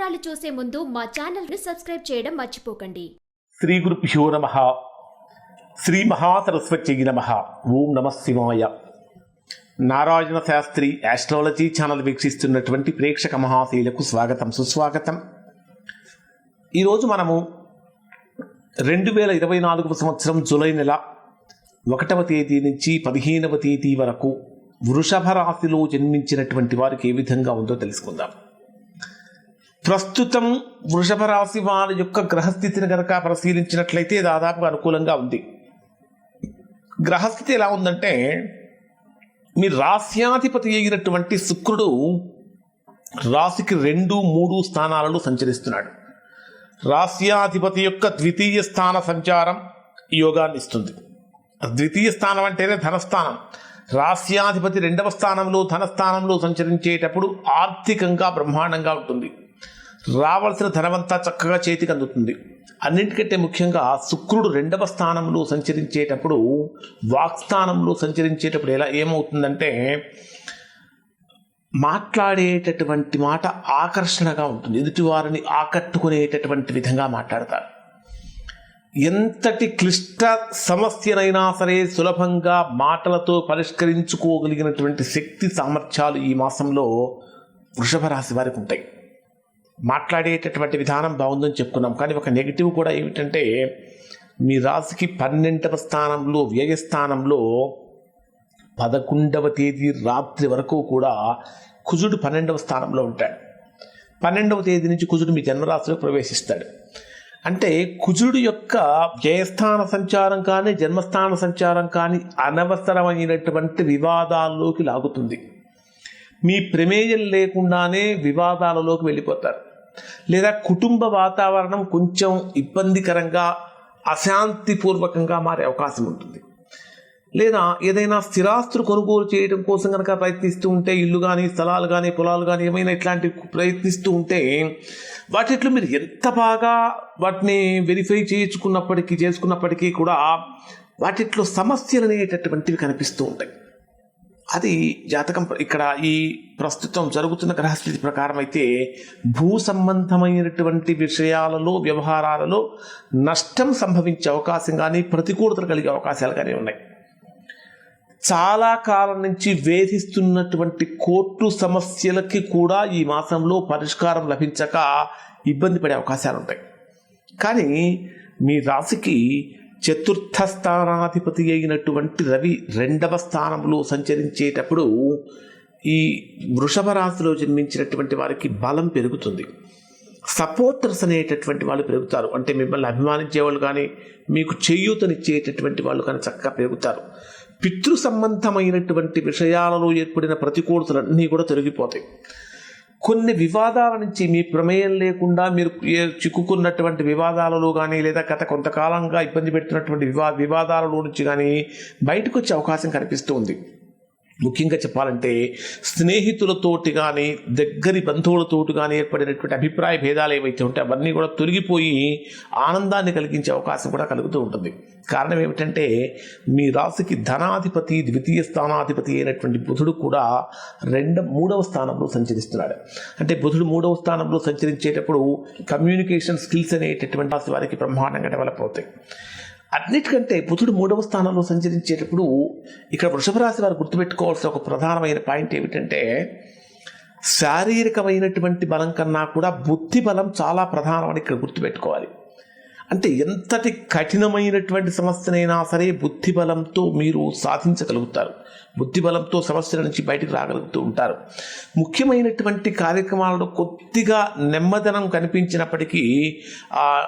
వివరాలు చూసే ముందు మా ఛానల్ని సబ్స్క్రైబ్ చేయడం మర్చిపోకండి. శ్రీ గురుభ్యో నమ. శ్రీ మహాసరస్వతి నమ. ఓం నమ శివాయ. నారాయణ శాస్త్రి ఆస్ట్రాలజీ ఛానల్ వీక్షిస్తున్నటువంటి ప్రేక్షక మహాశీలకు స్వాగతం సుస్వాగతం. ఈరోజు మనము రెండు వేల ఇరవై నాలుగవ సంవత్సరం జూలై నెల ఒకటవ తేదీ నుంచి పదిహేనవ తేదీ వరకు వృషభ రాశిలో జన్మించినటువంటి వారికి ఏ విధంగా ఉందో తెలుసుకుందాం. ప్రస్తుతం వృషభ రాశి వారి యొక్క గ్రహస్థితిని కనుక పరిశీలించినట్లయితే దాదాపుగా అనుకూలంగా ఉంది. గ్రహస్థితి ఎలా ఉందంటే మీ రాస్యాధిపతి అయినటువంటి శుక్రుడు రాశికి రెండు మూడు స్థానాలలో సంచరిస్తున్నాడు. రాస్యాధిపతి యొక్క ద్వితీయ స్థాన సంచారం యోగాన్ని ఇస్తుంది. ద్వితీయ స్థానం అంటేనే ధనస్థానం. రాస్యాధిపతి రెండవ స్థానంలో ధనస్థానంలో సంచరించేటప్పుడు ఆర్థికంగా బ్రహ్మాండంగా ఉంటుంది. రావాల్సిన ధనమంతా చక్కగా చేతికి అందుతుంది. అన్నింటికంటే ముఖ్యంగా శుక్రుడు రెండవ స్థానంలో సంచరించేటప్పుడు వాక్స్థానంలో సంచరించేటప్పుడు ఎలా ఏమవుతుందంటే మాట్లాడేటటువంటి మాట ఆకర్షణగా ఉంటుంది. ఎదుటివారిని ఆకట్టుకునేటటువంటి విధంగా మాట్లాడతారు. ఎంతటి క్లిష్ట సమస్యనైనా సరే సులభంగా మాటలతో పరిష్కరించుకోగలిగినటువంటి శక్తి సామర్థ్యాలు ఈ మాసంలో వృషభ రాశి వారికి ఉంటాయి. మాట్లాడేటటువంటి విధానం బాగుందని చెప్పుకున్నాం. కానీ ఒక నెగిటివ్ కూడా ఏమిటంటే మీ రాశికి పన్నెండవ స్థానంలో వ్యయస్థానంలో పదకొండవ తేదీ రాత్రి వరకు కూడా కుజుడు పన్నెండవ స్థానంలో ఉంటాడు. పన్నెండవ తేదీ నుంచి కుజుడు మీ జన్మరాశిలో ప్రవేశిస్తాడు. అంటే కుజుడు యొక్క జయస్థాన సంచారం కానీ జన్మస్థాన సంచారం కానీ అనవసరమైనటువంటి వివాదాల్లోకి లాగుతుంది. మీ ప్రమేయం లేకుండానే వివాదాలలోకి వెళ్ళిపోతారు. లేదా కుటుంబ వాతావరణం కొంచెం ఇబ్బందికరంగా అశాంతిపూర్వకంగా మారే అవకాశం ఉంటుంది. లేదా ఏదైనా స్థిరాస్తులు కొనుగోలు చేయడం కోసం కనుక ప్రయత్నిస్తూ ఉంటే ఇల్లు కానీ స్థలాలు కానీ పొలాలు కానీ ఏమైనా ఇట్లాంటివి ప్రయత్నిస్తూ ఉంటే వాటిట్లో మీరు ఎంత బాగా వాటిని వెరిఫై చేయించుకున్నప్పటికీ చేసుకున్నప్పటికీ కూడా వాటిట్లో సమస్యలు అనేటటువంటివి కనిపిస్తూ ఉంటాయి. అది జాతకం ఇక్కడ ఈ ప్రస్తుతం జరుగుతున్న గ్రహస్థితి ప్రకారం అయితే భూ సంబంధమైనటువంటి విషయాలలో వ్యవహారాలలో నష్టం సంభవించే అవకాశం కానీ ప్రతికూలతలు కలిగే అవకాశాలు కానీ ఉన్నాయి. చాలా కాలం నుంచి వేధిస్తున్నటువంటి కోర్టు సమస్యలకి కూడా ఈ మాసంలో పరిష్కారం లభించక ఇబ్బంది పడే అవకాశాలు ఉంటాయి. కానీ మీ రాశికి చతుర్థ స్థానాధిపతి అయినటువంటి రవి రెండవ స్థానంలో సంచరించేటప్పుడు ఈ వృషభ రాశిలో జన్మించినటువంటి వారికి బలం పెరుగుతుంది. సపోర్టర్స్ అనేటటువంటి వాళ్ళు పెరుగుతారు. అంటే మిమ్మల్ని అభిమానించే వాళ్ళు కానీ మీకు చేయూతనిచ్చేటటువంటి వాళ్ళు కానీ చక్కగా పెరుగుతారు. పితృ సంబంధమైనటువంటి విషయాలలో ఏర్పడిన ప్రతికూలతలన్నీ కూడా తొలగిపోతాయి. కొన్ని వివాదాల నుంచి మీ ప్రమేయం లేకుండా మీరు చిక్కుకున్నటువంటి వివాదాలలో కానీ లేదా గత కొంతకాలంగా ఇబ్బంది పెడుతున్నటువంటి వివా వివాదాలలో నుంచి కానీ బయటకు వచ్చే అవకాశం కనిపిస్తూ ఉంది. ముఖ్యంగా చెప్పాలంటే స్నేహితులతోటి కానీ దగ్గరి బంధువులతోటి కానీ ఏర్పడినటువంటి అభిప్రాయ భేదాలు ఏవైతే ఉంటే అవన్నీ కూడా తొలగిపోయి ఆనందాన్ని కలిగించే అవకాశం కూడా కలుగుతూ ఉంటుంది. కారణం ఏమిటంటే మీ రాశికి ధనాధిపతి ద్వితీయ స్థానాధిపతి అయినటువంటి బుధుడు కూడా రెండ మూడవ స్థానంలో సంచరిస్తున్నాడు. అంటే బుధుడు మూడవ స్థానంలో సంచరించేటప్పుడు కమ్యూనికేషన్ స్కిల్స్ అనేటటువంటి రాశి వారికి బ్రహ్మాండంగా డెవలప్ అవుతాయి. అన్నిటికంటే బుధుడు మూడవ స్థానంలో సంచరించేటప్పుడు ఇక్కడ వృషభ రాశి వారు గుర్తుపెట్టుకోవాల్సిన ఒక ప్రధానమైన పాయింట్ ఏమిటంటే శారీరకమైనటువంటి బలం కన్నా కూడా బుద్ధి బలం చాలా ప్రధానమని ఇక్కడ గుర్తుపెట్టుకోవాలి. అంటే ఎంతటి కఠినమైనటువంటి సమస్యనైనా సరే బుద్ధి బలంతో మీరు సాధించగలుగుతారు. బుద్ధి బలంతో సమస్యల నుంచి బయటకు రాగలుగుతూ ఉంటారు. ముఖ్యమైనటువంటి కార్యక్రమాలలో కొద్దిగా నెమ్మదనం కనిపించినప్పటికీ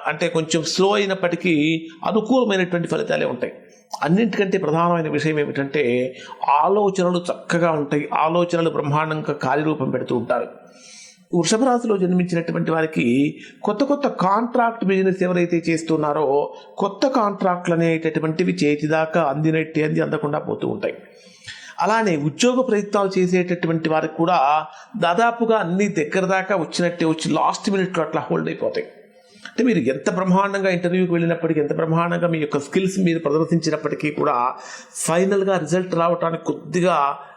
అంటే కొంచెం స్లో అయినప్పటికీ అనుకూలమైనటువంటి ఫలితాలే ఉంటాయి. అన్నింటికంటే ప్రధానమైన విషయం ఏమిటంటే ఆలోచనలు చక్కగా ఉంటాయి. ఆలోచనలు బ్రహ్మాండంగా కార్యరూపం పెడుతూ ఉంటారు. వృషభ రాశిలో జన్మించినటువంటి వారికి కొత్త కొత్త కాంట్రాక్ట్ బిజినెస్ ఎవరైతే చేస్తున్నారో కొత్త కాంట్రాక్ట్లు అనేటటువంటివి చేతి దాకా అందినట్టు అంది అందకుండా పోతూ ఉంటాయి. అలానే ఉద్యోగ ప్రయత్నాలు చేసేటటువంటి వారికి కూడా దాదాపుగా అన్ని దగ్గర దాకా వచ్చినట్టే వచ్చి లాస్ట్ మినిట్లో అట్లా హోల్డ్ అయిపోతాయి. అంటే మీరు ఎంత బ్రహ్మాండంగా ఇంటర్వ్యూకి వెళ్ళినప్పటికీ ఎంత బ్రహ్మాండంగా మీ యొక్క స్కిల్స్ మీరు ప్రదర్శించినప్పటికీ కూడా ఫైనల్గా రిజల్ట్ రావడానికి కొద్దిగా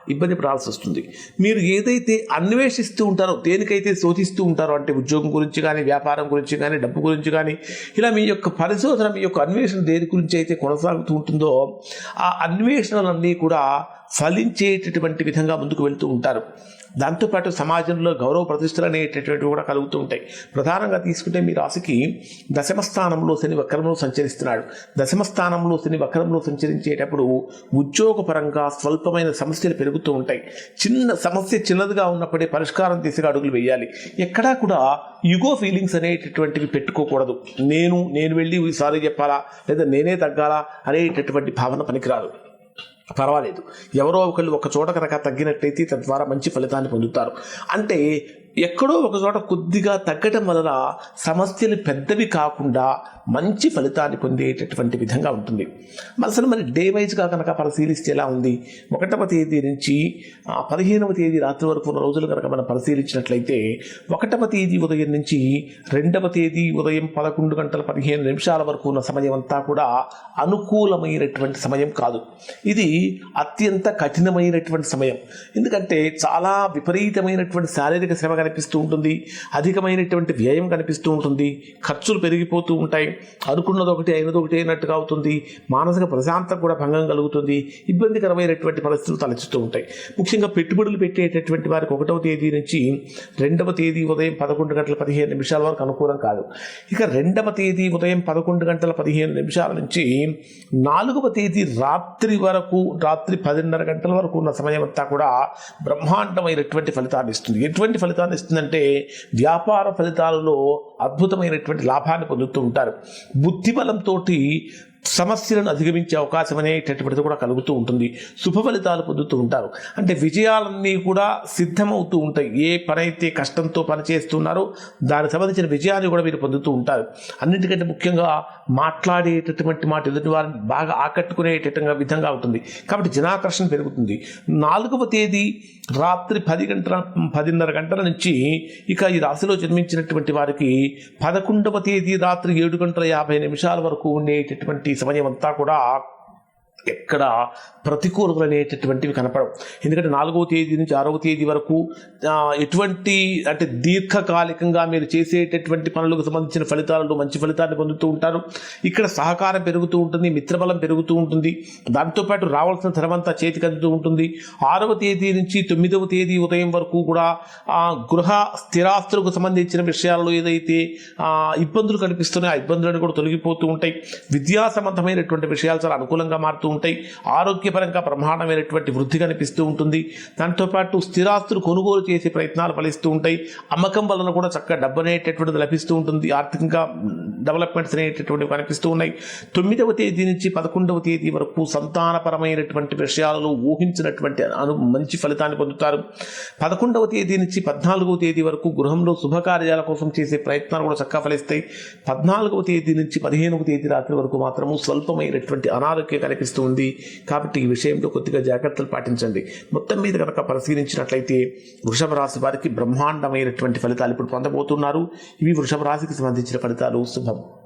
ఇబ్బంది పడాల్సి వస్తుంది. మీరు ఏదైతే అన్వేషిస్తూ ఉంటారో దేనికైతే శోధిస్తూ ఉంటారో అంటే ఉద్యోగం గురించి కానీ వ్యాపారం గురించి కానీ డబ్బు గురించి కానీ ఇలా మీ యొక్క పరిశోధన మీ యొక్క అన్వేషణ దేని గురించి అయితే కొనసాగుతూ ఉంటుందో ఆ అన్వేషణలన్నీ కూడా ఫలించేటటువంటి విధంగా ముందుకు వెళ్తూ ఉంటారు. దాంతోపాటు సమాజంలో గౌరవ ప్రతిష్టలు అనేటటువంటివి కూడా కలుగుతూ ఉంటాయి. ప్రధానంగా తీసుకుంటే మీ రాశికి దశమ స్థానంలో శని వక్రంలో సంచరిస్తున్నాడు. దశమ స్థానంలో శని వక్రంలో సంచరించేటప్పుడు ఉద్యోగపరంగా స్వల్పమైన సమస్యలు జరుగుతూ ఉంటాయి. చిన్న సమస్య చిన్నదిగా ఉన్నప్పుడే పరిష్కారం తీసుకు అడుగులు వేయాలి. ఎక్కడా కూడా యుగో ఫీలింగ్స్ అనేటటువంటివి పెట్టుకోకూడదు. నేను నేను వెళ్ళి ఈసారి చెప్పాలా? లేదా నేనే తగ్గాలా? అనేటటువంటి భావన పనికిరాదు. పర్వాలేదు. ఎవరో ఒకళ్ళు ఒక చోట కనుక తగ్గినట్టయితే తద్వారా మంచి ఫలితాన్ని పొందుతారు. అంటే ఎక్కడో ఒక చోట కొద్దిగా తగ్గటం వలన సమస్యలు పెద్దవి కాకుండా మంచి ఫలితాన్ని పొందేటటువంటి విధంగా ఉంటుంది. అసలు మరి డే వైజ్గా కనుక పరిశీలిస్తే ఎలా ఉంది? ఒకటవ తేదీ నుంచి ఆ, పదిహేనవ తేదీ రాత్రి వరకు ఉన్న రోజులు కనుక మనం పరిశీలించినట్లయితే ఒకటవ తేదీ ఉదయం నుంచి రెండవ తేదీ ఉదయం పదకొండు గంటల పదిహేను నిమిషాల వరకు ఉన్న సమయం అంతా కూడా అనుకూలమైనటువంటి సమయం కాదు. ఇది అత్యంత కఠినమైనటువంటి సమయం. ఎందుకంటే చాలా విపరీతమైనటువంటి శారీరక శ్రమ కనిపిస్తూ ఉంటుంది. అధికమైనటువంటి వ్యయం కనిపిస్తూ ఉంటుంది. ఖర్చులు పెరిగిపోతూ ఉంటాయి. అనుకున్నది ఒకటి అయినది ఒకటి అయినట్టుగా అవుతుంది. మానసిక ప్రశాంతత కూడా భంగం కలుగుతుంది. ఇబ్బందికరమైనటువంటి పరిస్థితులు తలెత్తుతూ ఉంటాయి. ముఖ్యంగా పెట్టుబడులు పెట్టేటటువంటి వారికి ఒకటవ తేదీ నుంచి రెండవ తేదీ ఉదయం పదకొండు గంటల పదిహేను నిమిషాల వరకు అనుకూలం కాదు. ఇక రెండవ తేదీ ఉదయం పదకొండు గంటల పదిహేను నిమిషాల నుంచి నాలుగవ తేదీ రాత్రి వరకు రాత్రి పదిన్నర గంటల వరకు ఉన్న సమయం అంతా కూడా బ్రహ్మాండమైనటువంటి ఫలితాన్ని ఇస్తుంది. ఎటువంటి ఫలితాన్ని ఇస్తుందంటే వ్యాపార ఫలితాలలో అద్భుతమైనటువంటి లాభాన్ని పొందుతూ ఉంటారు. బుద్ధిబలంతో సమస్యలను అధిగమించే అవకాశం అనేటటువంటిది కూడా కలుగుతూ ఉంటుంది. శుభ ఫలితాలు పొందుతూ ఉంటారు. అంటే విజయాలన్నీ కూడా సిద్ధమవుతూ ఉంటాయి. ఏ పనైతే కష్టంతో పని చేస్తున్నారో దానికి సంబంధించిన విజయాన్ని కూడా మీరు పొందుతూ ఉంటారు. అన్నిటికంటే ముఖ్యంగా మాట్లాడేటటువంటి మాట ఎదుటి వారిని బాగా ఆకట్టుకునేటట్టుగా విధంగా ఉంటుంది. కాబట్టి జనాకర్షణ పెరుగుతుంది. నాలుగవ తేదీ రాత్రి పది గంటల పదిన్నర గంటల నుంచి ఇక ఈ రాశిలో జన్మించినటువంటి వారికి పదకొండవ తేదీ రాత్రి ఏడు గంటల యాభై నిమిషాల వరకు ఉండేటటువంటి సమయం అంతా కూడా ఎక్కడ ప్రతికూలతలు అనేటటువంటివి కనపడవు. ఎందుకంటే నాలుగవ తేదీ నుంచి ఆరవ తేదీ వరకు ఎటువంటి అంటే దీర్ఘకాలికంగా మీరు చేసేటటువంటి పనులకు సంబంధించిన ఫలితాలలో మంచి ఫలితాన్ని పొందుతూ ఉంటారు. ఇక్కడ సహకారం పెరుగుతూ ఉంటుంది మిత్రబలం పెరుగుతూ ఉంటుంది. దాంతోపాటు రావాల్సిన ధనమంతా చేతికి అందుతూ ఉంటుంది. ఆరవ తేదీ నుంచి తొమ్మిదవ తేదీ ఉదయం వరకు కూడా గృహ స్థిరాస్తులకు సంబంధించిన విషయాల్లో ఏదైతే ఇబ్బందులు కనిపిస్తున్నాయో ఆ ఇబ్బందులను కూడా తొలగిపోతూ ఉంటాయి. విద్యా సంబంధమైనటువంటి విషయాలు చాలా అనుకూలంగా మారుతూ ఉంటాయి. ఆరోగ్యపరంగా బ్రహ్మాండమైనటువంటి వృద్ధి కనిపిస్తూ ఉంటుంది. దాంతోపాటు స్థిరాస్తులు కొనుగోలు చేసే ప్రయత్నాలు ఫలిస్తూ ఉంటాయి. అమ్మకం వలన కూడా చక్కగా డబ్బు అనేటటువంటిది లభిస్తూ ఉంటుంది. ఆర్థికంగా డెవలప్మెంట్స్ అనేటటువంటివి కనిపిస్తూ ఉన్నాయి. తొమ్మిదవ తేదీ నుంచి పదకొండవ తేదీ వరకు సంతానపరమైనటువంటి విషయాలలో ఊహించినటువంటి అను మంచి ఫలితాన్ని పొందుతారు. పదకొండవ తేదీ నుంచి పద్నాలుగవ తేదీ వరకు గృహంలో శుభకార్యాల కోసం చేసే ప్రయత్నాలు కూడా చక్కగా ఫలిస్తాయి. పద్నాలుగవ తేదీ నుంచి పదిహేనవ తేదీ రాత్రి వరకు మాత్రము స్వల్పమైనటువంటి అనారోగ్యం కనిపిస్తూ ఉంది కాబట్టి ఈ విషయంలో కొద్దిగా జాగ్రత్తలు పాటించండి. మొత్తం మీద కనుక పరిశీలించినట్లయితే వృషభ రాశి వారికి బ్రహ్మాండమైనటువంటి ఫలితాలు ఇప్పుడు పొందబోతున్నారు. ఇవి వృషభ రాశికి సంబంధించిన ఫలితాలు. శుభం.